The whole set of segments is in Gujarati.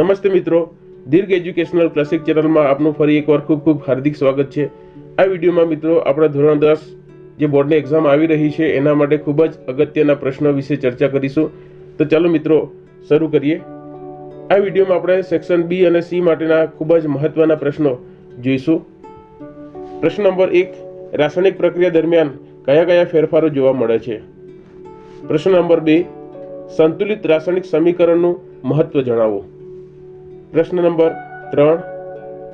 નમસ્તે મિત્રો. દીર્ઘ એજ્યુકેશનલ ક્લાસિક ચેનલમાં આપનું ફરી એકવાર ખૂબ ખૂબ હાર્દિક સ્વાગત છે. આ વિડીયોમાં મિત્રો આપણા ધોરણ દસ જે બોર્ડની એક્ઝામ આવી રહી છે, એના માટે ખૂબ જ અગત્યના પ્રશ્નો વિશે ચર્ચા કરીશું. તો ચાલો મિત્રો, શરૂ કરીએ. આ વિડીયોમાં આપણે સેક્શન બી અને સી માટેના ખૂબ જ મહત્વના પ્રશ્નો જોઈશું. પ્રશ્ન નંબર એક, રાસાયણિક પ્રક્રિયા દરમિયાન કયા કયા ફેરફારો જોવા મળે છે? પ્રશ્ન નંબર બે, સંતુલિત રાસાયણિક સમીકરણનું મહત્વ જણાવો. પ્રશ્ન નંબર ત્રણ.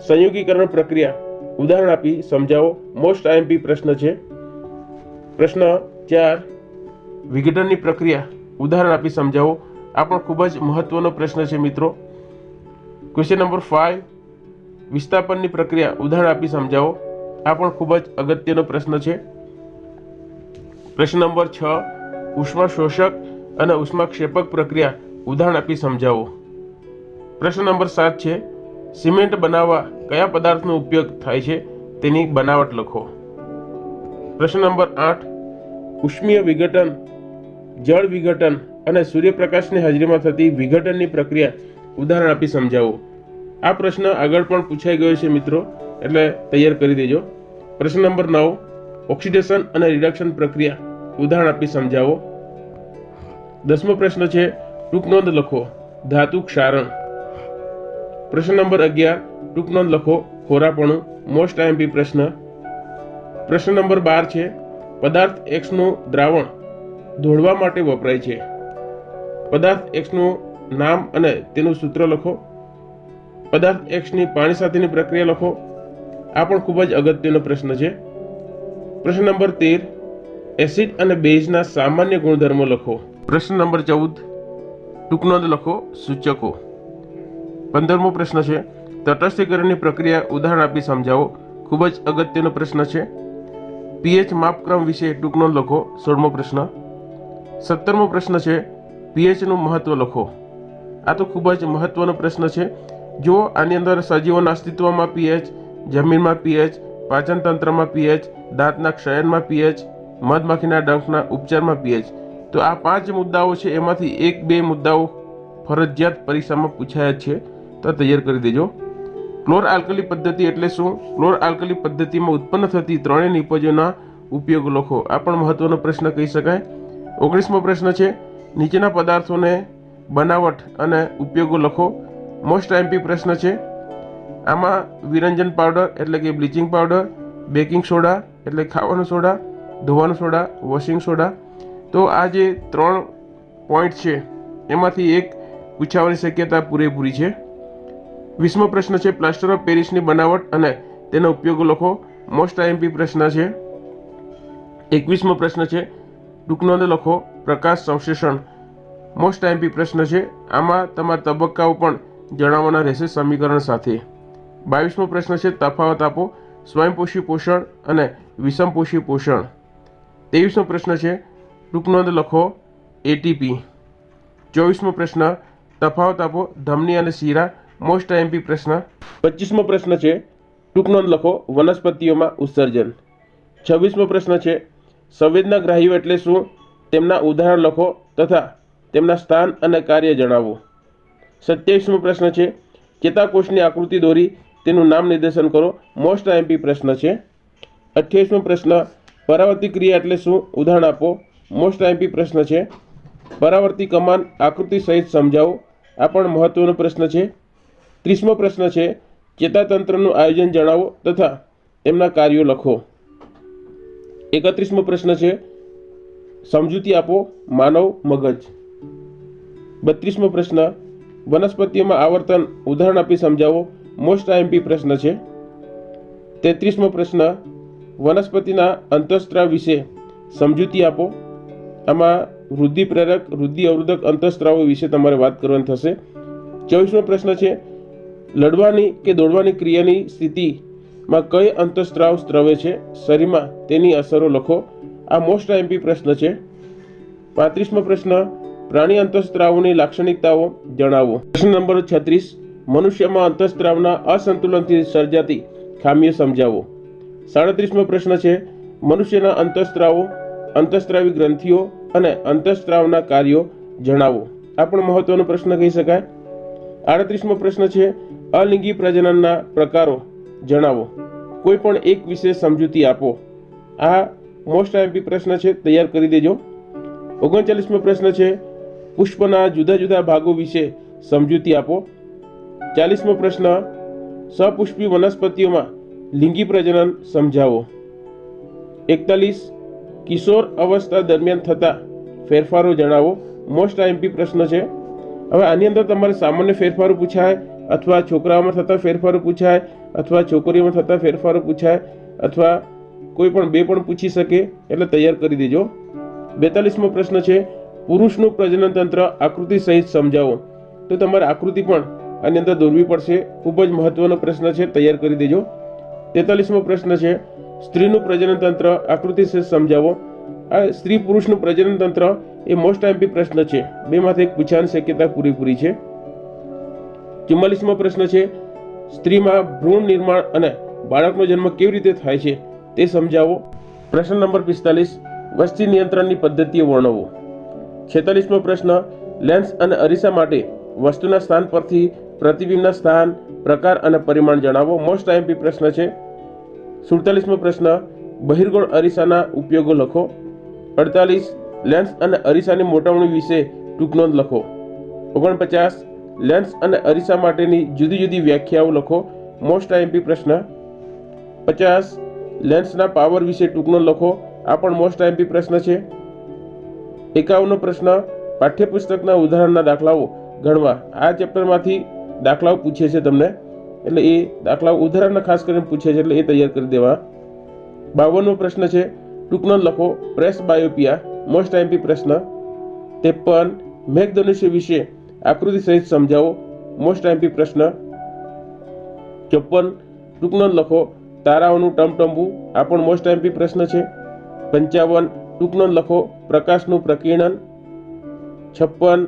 સંયોગીકરણ પ્રક્રિયા. ઉદાહરણ આપી, સમજાવો. મોસ્ટ આઈએમપી પ્રશ્ન છે. પ્રશ્ન ચાર. વિઘટનની પ્રક્રિયા. ઉદાહરણ આપી, સમજાવો. આ પણ ખૂબ જ મહત્વનો પ્રશ્ન છે, મિત્રો. ક્વેશ્ચન નંબર ફાઇવ વિસ્થાપનની પ્રક્રિયા. ઉદાહરણ આપી, સમજાવો. આ પણ ખૂબ જ અગત્યનો પ્રશ્ન છે. પ્રશ્ન નંબર છ. ઉષ્મા શોષક અને ઉષ્માક્ષેપક પ્રક્રિયા. ઉદાહરણ આપી, સમજાવો. પ્રશ્ન નંબર સાત છે, સિમેન્ટ બનાવવા કયા પદાર્થનો ઉપયોગ થાય છે તેની બનાવટ લખો. પ્રશ્ન નંબર આઠ, ઉષ્મીય વિઘટન, જળ વિઘટન અને સૂર્યપ્રકાશની હાજરીમાં થતી વિઘટનની પ્રક્રિયા ઉદાહરણ આપી સમજાવો. આ પ્રશ્ન આગળ પણ પૂછાઈ ગયો છે મિત્રો, એટલે તૈયાર કરી દેજો. પ્રશ્ન નંબર નવ, ઓક્સિડેશન અને રિડક્શન પ્રક્રિયા ઉદાહરણ આપી સમજાવો. દસમો પ્રશ્ન છે, ટૂંક નોંધ લખો. ધાતુ ક્ષારણ. પ્રશ્ન નંબર અગિયાર ટૂંકનો લખો, ખોરાપણું મોસ્ટ આઈએમપી પ્રશ્ન. પ્રશ્ન નંબર બાર છે, પદાર્થ એક્સનું દ્રાવણ ધોળવા માટે વપરાય છે. પદાર્થ એક્સનું નામ અને તેનું સૂત્ર લખો. પદાર્થ એક્સની પાણી સાથેની પ્રક્રિયા લખો. આ પણ ખૂબ જ અગત્યનો પ્રશ્ન છે. પ્રશ્ન નંબર તેર, એસિડ અને બેઝના સામાન્ય ગુણધર્મો લખો. પ્રશ્ન નંબર ચૌદ ટૂંકનો નોંધ લખો, સૂચકો. પંદરમો પ્રશ્ન છે. તટસ્થીકરણની પ્રક્રિયા ઉદાહરણ આપી સમજાવો. ખૂબ જ અગત્યનો પ્રશ્ન છે. પીએચ માપક્રમ વિશે ટૂંક નોંધ લખો. સોળમો પ્રશ્ન. સત્તરમો પ્રશ્ન છે. પીએચનું મહત્વ લખો. આ તો ખૂબ જ મહત્વનો પ્રશ્ન છે. જો આની અંદર સજીવોના અસ્તિત્વમાં પીએચ, જમીનમાં પીએચ, પાચન તંત્રમાં પીએચ, દાંતના ક્ષયનમાં પીએચ, મધમાખીના ડંખના ઉપચારમાં પીએચ. તો આ પાંચ મુદ્દાઓ છે. એમાંથી એક બે મુદ્દાઓ ફરજિયાત પરીક્ષામાં પૂછાયા છે. તૈયાર કરી દેજો. ક્લોર આલ્કલી પદ્ધતિ એટલે શું? ક્લોર આલ્કલી પદ્ધતિમાં ઉત્પન્ન થતી ત્રણેય નિપજોના ઉપયોગ લખો. આ પણ મહત્વનો પ્રશ્ન કહી શકાય. ઓગણીસમો પ્રશ્ન છે, નીચેના પદાર્થોને બનાવટ અને ઉપયોગો લખો. મોસ્ટ એમપી પ્રશ્ન છે, આમાં વિરંજન પાવડર એટલે કે બ્લીચિંગ પાવડર, બેકિંગ સોડા એટલે ખાવાનો સોડા, ધોવાનો સોડા, વોશિંગ સોડા. તો આ જે ત્રણ પોઈન્ટ છે, એમાંથી એક પૂછાવાની શક્યતા પૂરેપૂરી છે. વીસમો પ્રશ્ન છે પ્લાસ્ટર ઓફ પેરિસની બનાવટ અને તેનો ઉપયોગ લખો. મોસ્ટ આઈએમપી પ્રશ્ન છે. એકવીસમો પ્રશ્ન છે ટૂંકનો નોંધ લખો, પ્રકાશ સંશ્લેષણ મોસ્ટ આઈએમપી પ્રશ્ન છે, આમાં તમારા તબક્કાઓ પણ જણાવવાના રહેશે સમીકરણ સાથે. બાવીસમો પ્રશ્ન છે, તફાવત આપો, સ્વયંપોષી પોષણ અને વિષમપોષી પોષણ. ત્રેવીસમો પ્રશ્ન છે ટૂંકનો નોંધ લખો એટીપી ચોવીસમો પ્રશ્ન, તફાવત આપો, ધમની અને શીરા મોસ્ટ આઈએમપી પ્રશ્ન. પચીસમો પ્રશ્ન છે, ટૂંક નોંધ લખો, વનસ્પતિઓમાં ઉત્સર્જન. છવ્વીસમો પ્રશ્ન છે, સંવેદના ગ્રાહીઓ એટલે શું? તેમના ઉદાહરણ લખો તથા તેમના સ્થાન અને કાર્ય જણાવો. સત્યાવીસમો પ્રશ્ન છે, ચેતાકોષની આકૃતિ દોરી તેનું નામ નિર્દેશન કરો. મોસ્ટ આઈએમપી પ્રશ્ન છે. અઠ્યાવીસમો પ્રશ્ન પરાવર્તી ક્રિયા એટલે શું? ઉદાહરણ આપો. મોસ્ટ આઈએમપી પ્રશ્ન છે પરાવર્તી કમાન આકૃતિ સહિત સમજાવો. આ પણ મહત્વનો પ્રશ્ન છે. ત્રીસમો પ્રશ્ન છે, ચેતાતંત્રનું આયોજન જણાવો તથા તેમના કાર્યો લખો. એકત્રીસમો પ્રશ્ન છે, સમજૂતી આપો માનવ મગજ. બત્રીસમો પ્રશ્ન, વનસ્પતિઓમાં આવર્તન ઉદાહરણ આપી સમજાવો. મોસ્ટ આઈએમપી પ્રશ્ન છે. તેત્રીસમો પ્રશ્ન, વનસ્પતિના અંતઃસ્ત્રાવ વિશે સમજૂતી આપો. આમાં વૃદ્ધિ પ્રેરક વૃદ્ધિ અવરોધક અંતઃસ્ત્રાવો વિશે તમારે વાત કરવાની થશે. ચોવીસમો પ્રશ્ન છે લડવાની કે દોડવાની ક્રિયાની સ્થિતિમાં કઈ અંતઃસ્ત્રાવ સ્ત્રવે છે? શરીરમાં તેની અસરો લખો. આ મોસ્ટ આઈએમપી પ્રશ્ન છે. પાંત્રીસમો પ્રશ્ન, પ્રાણી અંતઃસ્ત્રાવોની લાક્ષણિકતાઓ જણાવો. પ્રશ્ન નંબર છત્રીસ, મનુષ્યમાં અંતઃસ્ત્રાવના અસંતુલનથી સર્જાતી ખામીઓ સમજાવો. સાડત્રીસમો પ્રશ્ન છે, મનુષ્યના અંતઃસ્ત્રાવો, અંતઃસ્ત્રાવી ગ્રંથિઓ અને અંતઃસ્ત્રાવના કાર્યો જણાવો. આ પણ મહત્વનો પ્રશ્ન કહી શકાય. આડત્રીસમો પ્રશ્ન છે, અલિંગી પ્રજનનના પ્રકારો જણાવો. કોઈ પણ એક વિશે સમજૂતી આપો. આ મોસ્ટ આઈમ્પી પ્રશ્ન છે, તૈયાર કરી દેજો. ઓગણચાલીસમો પ્રશ્ન છે, પુષ્પના જુદા જુદા ભાગો વિશે સમજૂતી આપો. ચાલીસમો પ્રશ્ન, સપુષ્પી વનસ્પતિઓમાં લિંગી પ્રજનન સમજાવો. એકતાલીસ, કિશોર અવસ્થા દરમિયાન થતા ફેરફારો જણાવો. મોસ્ટ આઈમ્પી પ્રશ્ન છે હવે આની અંદર તમારે સામાન્ય ફેરફારો પૂછાય, અથવા છોકરાઓમાં થતા ફેરફારો પૂછાય, અથવા છોકરીઓમાં થતા ફેરફારો પૂછાય, અથવા કોઈ પણ બે પણ પૂછી શકે, એટલે તૈયાર કરી દેજો. બેતાલીસમો પ્રશ્ન છે, પુરુષનું પ્રજનન તંત્ર આકૃતિ સહિત સમજાવો. તો તમારે આકૃતિ પણ આની અંદર દોરવી પડશે. ખૂબ જ મહત્વનો પ્રશ્ન છે, તૈયાર કરી દેજો. તેતાલીસમો પ્રશ્ન છે, સ્ત્રીનું પ્રજનન તંત્ર આકૃતિ સહિત સમજાવો. આ સ્ત્રી પુરુષનું પ્રજનન તંત્ર એ મોસ્ટ એમપી પ્રશ્ન છે. બેમાંથી એક પૂછાવાની શક્યતા પૂરેપૂરી છે. ચુમ્માલીસમો પ્રશ્ન છે, સ્ત્રીમાં ભ્રૂણ નિર્માણ અને બાળકનો જન્મ કેવી રીતે થાય છે તે સમજાવો. પ્રશ્ન નંબર પિસ્તાલીસ, વસ્તી નિયંત્રણની પદ્ધતિઓ વર્ણવો. છેતાલીસમો પ્રશ્ન, લેન્સ અને અરીસા માટે વસ્તુના સ્થાન પરથી પ્રતિબિંબના સ્થાન, પ્રકાર અને પરિમાણ જણાવો. મોસ્ટ આઈએમપી પ્રશ્ન છે. સુડતાલીસમો પ્રશ્ન બહિર્ગોળ અરીસાના ઉપયોગો લખો. અડતાલીસ, લેન્સ અને અરીસાની મોટાવણી વિશે ટૂંક નોંધ લખો. ઓગણપચાસ, લેન્સ અને અરીસા માટેની જુદી જુદી વ્યાખ્યાઓ લખો. મોસ્ટ આઈએમપી પ્રશ્ન. પચાસ, લેન્સના પાવર વિશે ટૂંકનો લખો. આ પણ મોસ્ટ આઈએમપી પ્રશ્ન છે. એકાવનો પ્રશ્ન. પાઠ્યપુસ્તકના ઉદાહરણના દાખલાઓ ગણવા. આ ચેપ્ટરમાંથી દાખલાઓ પૂછે છે તમને. એટલે એ દાખલાઓ ઉદાહરણના ખાસ કરીને પૂછે છે એટલે એ તૈયાર કરી દેવા. બાવનમો પ્રશ્ન છે, ટૂંકનો લખો, પ્રેસ બાયોપિયા મોસ્ટ આઈમ્પી પ્રશ્ન. ત્રેપન મેઘધનુષ્ય વિશે આકૃતિ સહિત સમજાવો મોસ્ટ આઈમ્પી પ્રશ્ન. ચોપન ટૂંકનો લખો, તારાઓનું ટમટમવું, આ પણ મોસ્ટ આઈમ્પી પ્રશ્ન છે. પંચાવન, ટૂંકનો લખો, પ્રકાશનું પ્રકીર્ણન. છપ્પન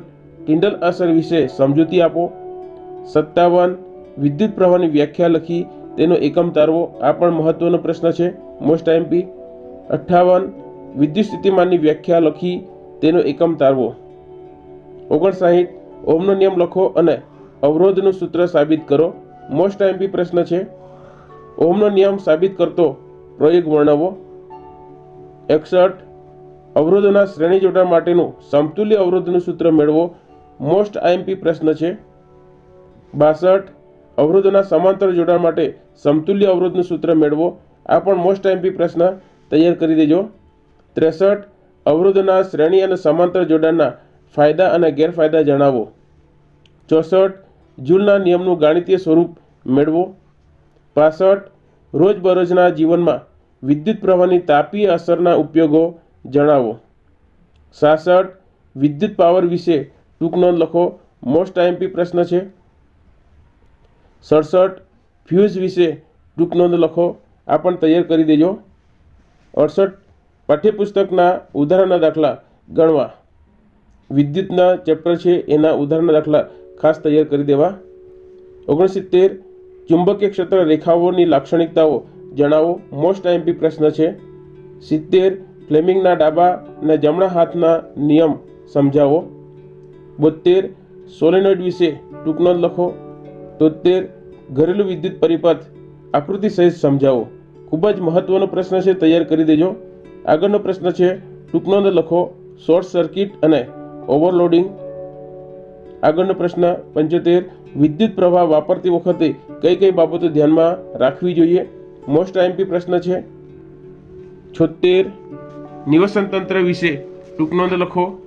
કિન્ડલ અસર વિશે સમજૂતી આપો. સત્તાવન, વિદ્યુત પ્રવાહની વ્યાખ્યા લખી તેનો એકમ તારવો આ પણ મહત્વનો પ્રશ્ન છે. મોસ્ટ આઈમ્પી અઠ્ઠાવન વિદ્યુત સ્થિતિમાનની વ્યાખ્યા લખી તેનો એકમ તારવો. ઓગણસાઠ ઓમનો નિયમ લખો અને અવરોધનું સૂત્ર સાબિત કરો. મોસ્ટ આઈમ્પી પ્રશ્ન છે. ઓમનો નિયમ સાબિત કરતો પ્રયોગ વર્ણવો. એકસઠ, અવરોધોના શ્રેણી જોડાણ માટેનું સમતુલ્ય અવરોધનું સૂત્ર મેળવો. મોસ્ટ આઈએમપી પ્રશ્ન છે. બાસઠ અવરોધોના સમાંતર જોડાણ માટે સમતુલ્ય અવરોધનું સૂત્ર મેળવો. આ પણ મોસ્ટ આઈએમપી પ્રશ્ન. તૈયાર કરી દેજો. ત્રેસઠ, અવરોધોના શ્રેણી અને સમાંતર જોડાણના ફાયદા અને ગેરફાયદા જણાવો. ચોસઠ, જૂલના નિયમનું ગાણિતીય સ્વરૂપ મેળવો. પાસઠ, રોજબરોજના જીવનમાં વિદ્યુત પ્રવાહની તાપીય અસરના ઉપયોગો જણાવો. સાસઠ, વિદ્યુત પાવર વિશે ટૂંક નોંધ લખો. મોસ્ટ આઈએમપી પ્રશ્ન છે. સડસઠ ફ્યુઝ વિશે ટૂંક નોંધ લખો. આ પણ તૈયાર કરી દેજો. અડસઠ પાઠ્યપુસ્તકના ઉદાહરણના દાખલા ગણવા. વિદ્યુતના ચેપ્ટર છે, એના ઉદાહરણના દાખલા ખાસ તૈયાર કરી દેવા. ઓગણસિત્તેર ચુંબકીય ક્ષેત્ર રેખાઓની લાક્ષણિકતાઓ જણાવો. મોસ્ટ આઈમ્પી પ્રશ્ન છે. સિત્તેર ફ્લેમિંગના ડાબા અને જમણા હાથના નિયમ સમજાવો. બોતેર સોલેનોઇડ વિશે ટૂંક નોંધ લખો. તોતેર ઘરેલું વિદ્યુત પરિપથ આકૃતિ સહિત સમજાવો. ખૂબ જ મહત્વનો પ્રશ્ન છે, તૈયાર કરી દેજો. આગળનો પ્રશ્ન છે ટૂંકનો લખો, શોર્ટ સર્કિટ અને ઓવરલોડિંગ. આગળનો પ્રશ્ન, પંચોતેર, વિદ્યુત પ્રવાહ વાપરતી વખતે કઈ કઈ બાબતો ધ્યાનમાં રાખવી જોઈએ? મોસ્ટ આઈએમપી પ્રશ્ન છે છોતેર નિવસન તંત્ર વિશે ટૂંકનો લખો.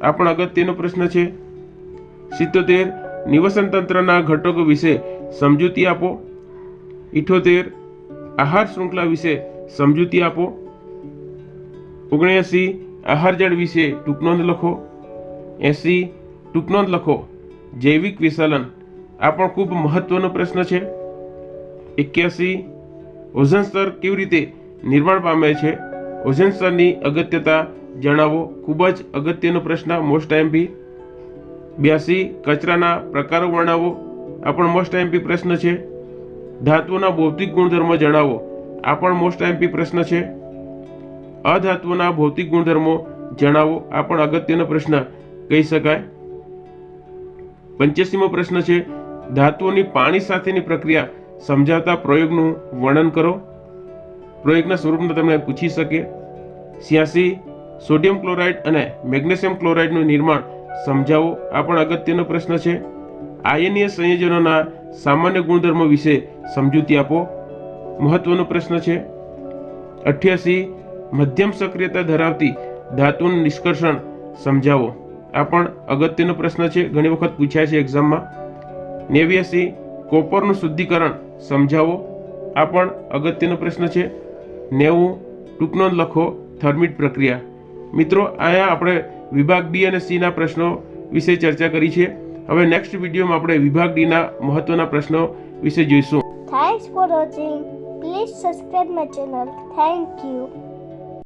આ પણ અગત્યનો પ્રશ્ન છે, સિત્તોતેર નિવસન તંત્રના ઘટકો વિશે સમજૂતી આપો. ઇઠોતેર, આહાર શૃંખલા વિશે સમજૂતી આપો. ઓગણએંસી, આહાર જળ વિશે ટૂંકનોંધ લખો. એંસી ટૂંકનોંધ લખો. જૈવિક વિસલન, આ પણ ખૂબ મહત્વનો પ્રશ્ન છે. એક્યાસી, ઓઝન સ્તર કેવી રીતે નિર્માણ પામે છે? ઓઝન સ્તરની અગત્યતા જણાવો. ખૂબ જ અગત્યનો પ્રશ્ન મોસ્ટ આઈએમપી બ્યાસી કચરાના પ્રકારો વર્ણવો. આ પણ મોસ્ટ આઈએમપી પ્રશ્ન છે. ધાતુઓના ભૌતિક ગુણધર્મો જણાવો. આ પણ મોસ્ટ એમપી પ્રશ્ન છે. અધાતુઓના ભૌતિક ગુણધર્મો જણાવો. આ પણ અગત્યનો પ્રશ્ન કહી શકાય. પંચ્યાસીમો પ્રશ્ન છે. ધાતુઓની પાણી સાથેની પ્રક્રિયા સમજાવતા પ્રયોગનું વર્ણન કરો. પ્રયોગના સ્વરૂપને તમને પૂછી શકે. છ્યાસી સોડિયમ ક્લોરાઇડ અને મેગ્નેશિયમ ક્લોરાઇડનું નિર્માણ સમજાવો? આ પણ અગત્યનો પ્રશ્ન છે. આયનીય સંયોજનોના સામાન્ય ગુણધર્મો વિશે સમજૂતી આપો. મહત્વનો પ્રશ્ન છે. અઠ્યાસી, મધ્યમ સક્રિયતા ધરાવતી ધાતુનું નિષ્કર્ષણ સમજાવો. આ પણ અગત્યનો પ્રશ્ન છે. ઘણી વખત પૂછાય છે એક્ઝામમાં. નેવ્યાસી, કોપરનું શુદ્ધિકરણ સમજાવો. આ પણ અગત્યનો પ્રશ્ન છે. નેવું, ટૂંકનો લખો થર્મિટ પ્રક્રિયા. મિત્રો, અહીંયા આપણે વિભાગ બી અને સીના પ્રશ્નો વિશે ચર્ચા કરી છે. હવે નેક્સ્ટ વિડીયોમાં આપણે વિભાગ ડીના મહત્વના પ્રશ્નો વિશે જોઈશું. Thanks for watching please subscribe my channel thank you.